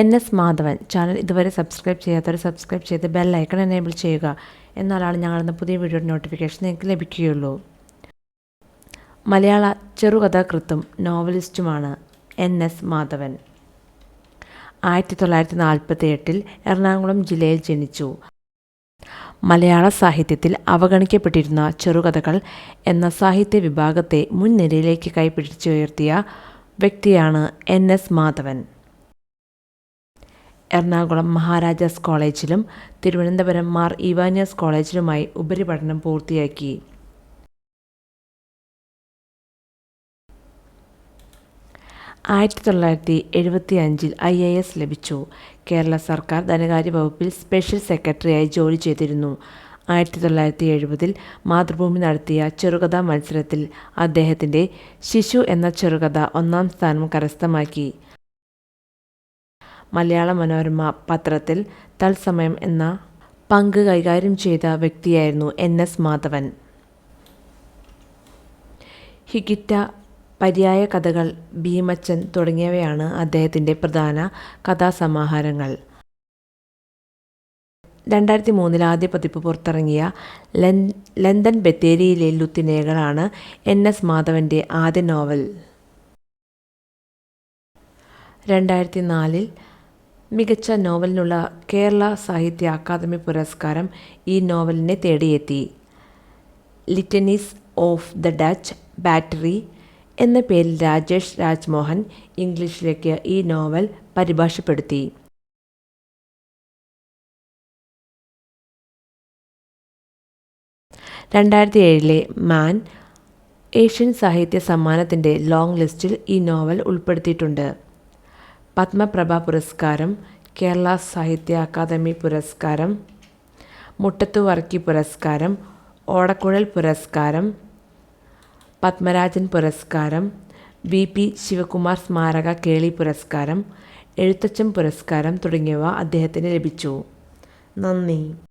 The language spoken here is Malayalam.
എൻ എസ് മാധവൻ ചാനൽ ഇതുവരെ സബ്സ്ക്രൈബ് ചെയ്യാത്തവർ സബ്സ്ക്രൈബ് ചെയ്ത് ബെൽ ഐക്കൺ എനേബിൾ ചെയ്യുക എന്നാലാണ് ഞങ്ങളുടെ പുതിയ വീഡിയോയുടെ നോട്ടിഫിക്കേഷൻ നിങ്ങൾക്ക് ലഭിക്കുകയുള്ളൂ. മലയാള ചെറുകഥാകൃത്തും നോവലിസ്റ്റുമാണ് എൻ എസ് മാധവൻ. ആയിരത്തി തൊള്ളായിരത്തി നാൽപ്പത്തി എട്ടിൽ എറണാകുളം ജില്ലയിൽ ജനിച്ചു. മലയാള സാഹിത്യത്തിൽ അവഗണിക്കപ്പെട്ടിരുന്ന ചെറുകഥകൾ എന്ന സാഹിത്യ വിഭാഗത്തെ മുൻനിരയിലേക്ക് കൈപിടിച്ചുയർത്തിയ വ്യക്തിയാണ് എൻ എസ് മാധവൻ. എറണാകുളം മഹാരാജാസ് കോളേജിലും തിരുവനന്തപുരം മാർ ഇവാനിയസ് കോളേജിലുമായി ഉപരിപഠനം പൂർത്തിയാക്കി. ആയിരത്തി തൊള്ളായിരത്തി എഴുപത്തി അഞ്ചിൽ ഐ എ എസ് ലഭിച്ചു. കേരള സർക്കാർ ധനകാര്യ വകുപ്പിൽ സ്പെഷ്യൽ സെക്രട്ടറിയായി ജോലി ചെയ്തിരുന്നു. ആയിരത്തി തൊള്ളായിരത്തി എഴുപതിൽ മാതൃഭൂമി നടത്തിയ ചെറുകഥാ മത്സരത്തിൽ അദ്ദേഹത്തിന്റെ ശിശു എന്ന ചെറുകഥ ഒന്നാം സ്ഥാനം കരസ്ഥമാക്കി. മലയാള മനോരമ പത്രത്തിൽ തത്സമയം എന്ന പങ്ക് കൈകാര്യം ചെയ്ത വ്യക്തിയായിരുന്നു എൻ എസ് മാധവൻ. ഹിഗിറ്റ പര്യായ കഥകൾ ഭീമച്ചൻ തുടങ്ങിയവയാണ് അദ്ദേഹത്തിന്റെ പ്രധാന കഥാസമാഹാരങ്ങൾ. രണ്ടായിരത്തി മൂന്നിൽ ആദ്യ പതിപ്പ് പുറത്തിറങ്ങിയ ലൻ ലണ്ടൻ ബത്തേരിയിലെ ലുത്തിനേകളാണ് എൻ എസ് മാധവന്റെ ആദ്യ നോവൽ. രണ്ടായിരത്തി നാലിൽ മികച്ച നോവലിനുള്ള കേരള സാഹിത്യ അക്കാദമി പുരസ്കാരം ഈ നോവലിനെ തേടിയെത്തി. Litanies of the Dutch battery എന്ന പേരിൽ രാജേഷ് രാജ്മോഹൻ ഇംഗ്ലീഷിലേക്ക് ഈ നോവൽ പരിഭാഷപ്പെടുത്തി. രണ്ടായിരത്തി ഏഴിലെ മാൻ ഏഷ്യൻ സാഹിത്യ സമ്മാനത്തിന്റെ ലോങ് ലിസ്റ്റിൽ ഈ നോവൽ ഉൾപ്പെടുത്തിയിട്ടുണ്ട്. പത്മപ്രഭ പുരസ്കാരം കേരള സാഹിത്യ അക്കാദമി പുരസ്കാരം മുട്ടത്തു വർക്കി പുരസ്കാരം ഓടക്കുഴൽ പുരസ്കാരം പത്മരാജൻ പുരസ്കാരം വി പി ശിവകുമാർ സ്മാരക കേളി പുരസ്കാരം എഴുത്തച്ഛൻ പുരസ്കാരം തുടങ്ങിയവ അദ്ദേഹത്തിന് ലഭിച്ചു. നന്ദി.